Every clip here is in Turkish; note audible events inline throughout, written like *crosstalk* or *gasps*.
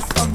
Thomas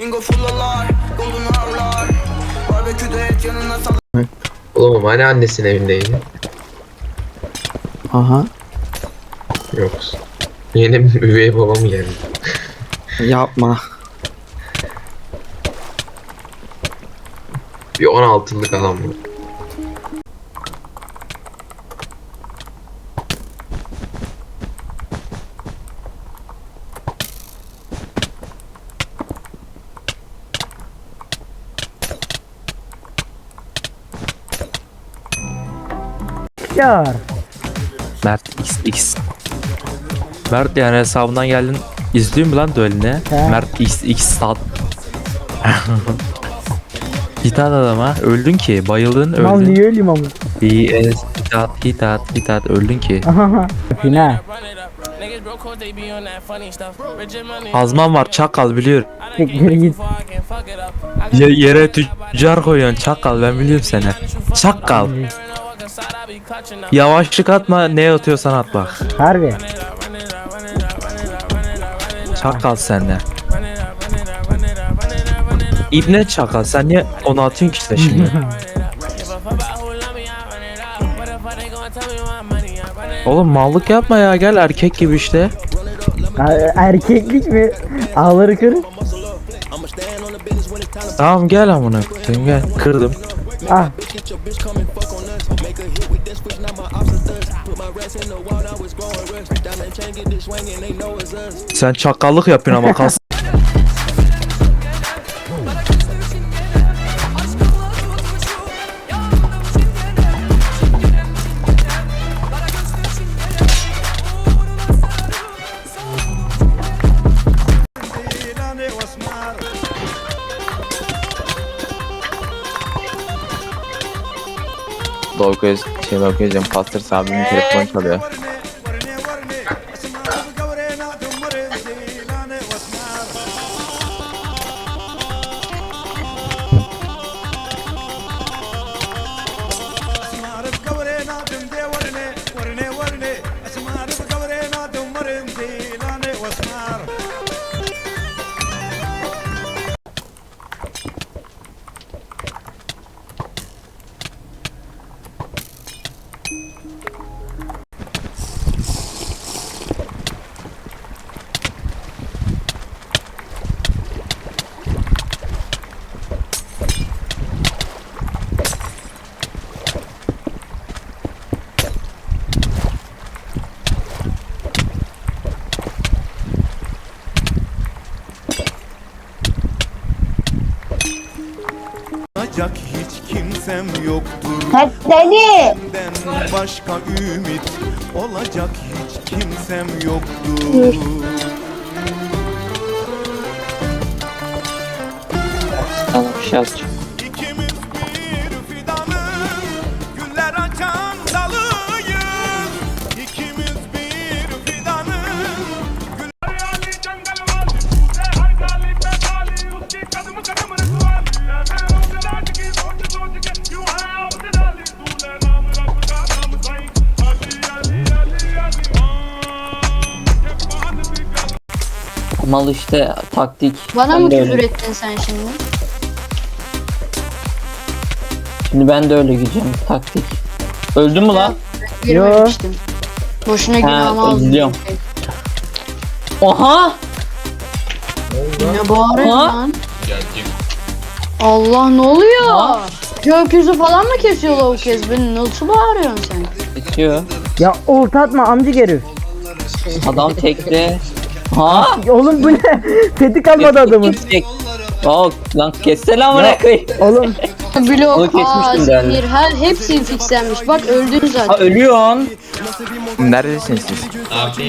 Bingo fullalar, golden harlar Barbeküde et yanına sal Oğlum hani annesinin evindeydi? Aha. Yok. Yeni üvey baba mı geldi? Yapma. Bir 16'lık adam bu. Yar. Mert XX. Mert yani hesabından geldin. İzliyor mu lan duelini? He. Mert XX stat. Hitat adama öldün ki bayıldın Lan öldün. niye öleyim ama? BS hitat hitat hitat öldün ki. Fina. Niggas broke cause they be on that funny stuff Rich money Azman var çakal biliyorum. Yere tüccar koyuyorsun çakal ben biliyorum seni. Çakal. Yavaşlık atma ne atıyorsan at bak. Harbi. Çakal sende. İbne çakal sen niye onu atıyorsun ki işte şimdi? Oğlum mallık yapma ya gel erkek gibi işte. Er- Erkeklik mi? Ağları kır. Tamam gel amına koyayım gel. Kırdım. Ah. Sen çakallık yapıyorsun ama kas. Doğuköz, şey Doğuköz'cüm Pastır abimin telefonu çalıyor. Olacak hiç kimsem yoktur Hep deli. Senden başka ümit Olacak hiç kimsem yoktur Tamam şey yazacağım. Mal işte taktik. Bana Ben mı küfür öyle- ettin sen şimdi? Şimdi ben de öyle gideceğim. Taktik. Öldün mü lan? Girmemiştim. Boşuna günahımı aldım. izliyorum. Oha! Ne bağırıyorsun lan? Allah ne oluyor? Gökyüzü falan mı kesiyor lavuk kez? Beni nasıl bağırıyorsun sen? Bitiyor. Ya olta atma amcık herif. Adam tekte. Ha? Oğlum bu ne? *laughs* Seti kalmadı adamın. Kesecek. Lan kessene amına koyayım. Oğlum *laughs* Onu Blok, kesmiştim A, ben. Zimir, her hepsi fixlenmiş. Bak öldün Ha zaten. ölüyorsun. Neredesiniz siz?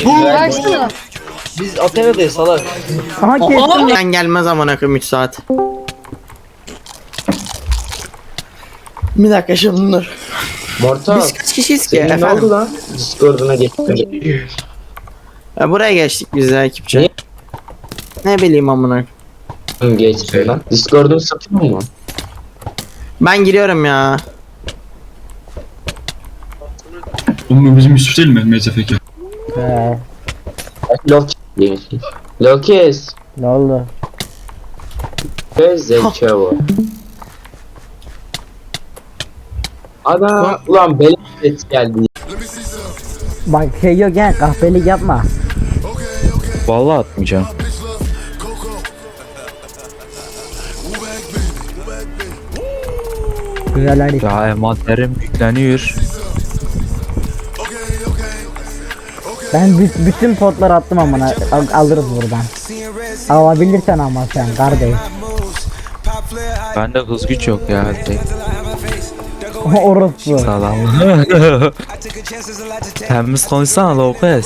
Baksana. aha kestim. Ben gelmez amına koyayım 3 saat. Bir dakika şimdi dur. Mortal. Biz kaç kişiyiz ki Senin ne efendim? oldu lan? Discord'una geçtin. Ya buraya geçtik biz ya ekipçe. Niye? Ne bileyim amına. koyayım. Geçti lan. Discord'un satıyor mu? Ben giriyorum ya. Oğlum bu bizim Yusuf değil mi? MCFK. He, Loki. Lokis. ne oldu? Göz zekalı. Adam ulan ses geldi. Bak şey yok yani kahpelik yapma. Vallahi atmayacağım. Güzel harita. Ya envanterim yükleniyor. Ben bü- bütün potları attım amına. Al- alırız buradan. Alabilirsen ama sen kardeş. Bende hız güç yok ya. Orospu. sağlam. Temiz konuşsana Lopez.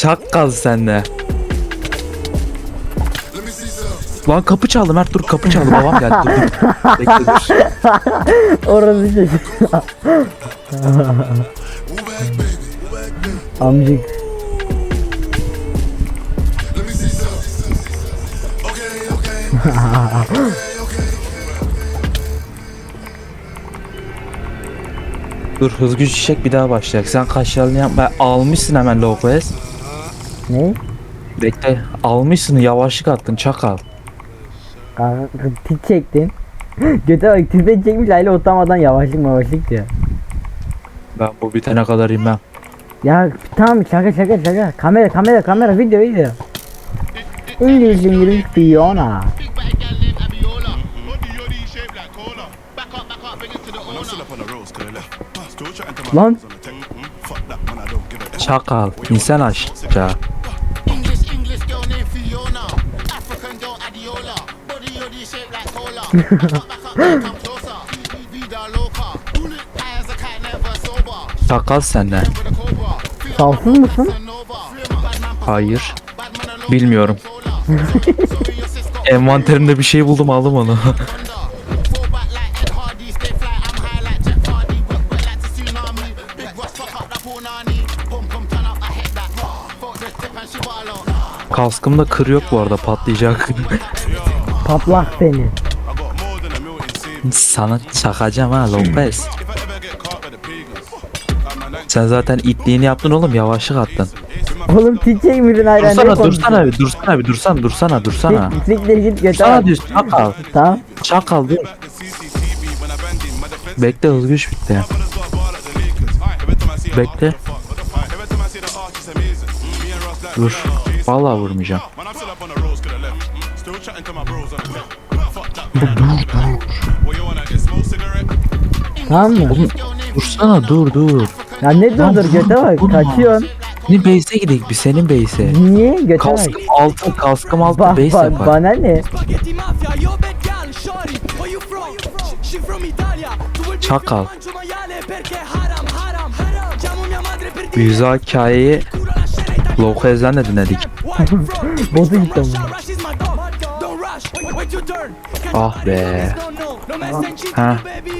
Çakkal sende. Lan kapı çaldı Mert dur kapı çaldı babam geldi dur dur. Bekle dur. *laughs* Orası çocuk. Amcık. Dur hız güç çiçek bir daha başlayacak. Sen kaşlarını yapma. Almışsın hemen Lopez. Ne? Bekle. Almışsın yavaşlık attın çakal. Kanka tit çektin. *gasps* Göte bak tipe çekmiş aile utamadan yavaşlık mavaşlık diyor. Ben bu bitene kadar inmem. Ya tamam şaka şaka şaka. Kamera kamera kamera video video. İngiliz İngiliz Fiona. Lan Çakal. İnsan aşağı. *laughs* Çakal senden. salsız mısın? Hayır. Bilmiyorum. Envanterimde bir şey buldum aldım onu. *laughs* Kaskımda kır yok bu arada patlayacak. Patlak seni. Sana çakacağım ha Lopez. Sen zaten itliğini yaptın oğlum yavaşlık attın. Oğlum tit çekmişsin hayran. Dursana dursana bir dursana bir dursana dursana dursana. Siktir git göte Sana bak. düz çakal. Tamam. Çakal dur. Bekle hız güç bitti. Bekle. Dur. Vallahi vurmayacağım. Tamam mı? Dursana dur dur. Ya ne dur dur göte bak. vurma. Kaçıyorsun. Senin base'e gidelim bir senin base'e. Niye göte bak. Kaskım altı kaskım altı Ba base ba yapar. bana ne? Çakal. Güzel hikayeyi de dinledik. *laughs* Botu gitti ama. Ah be. Ha.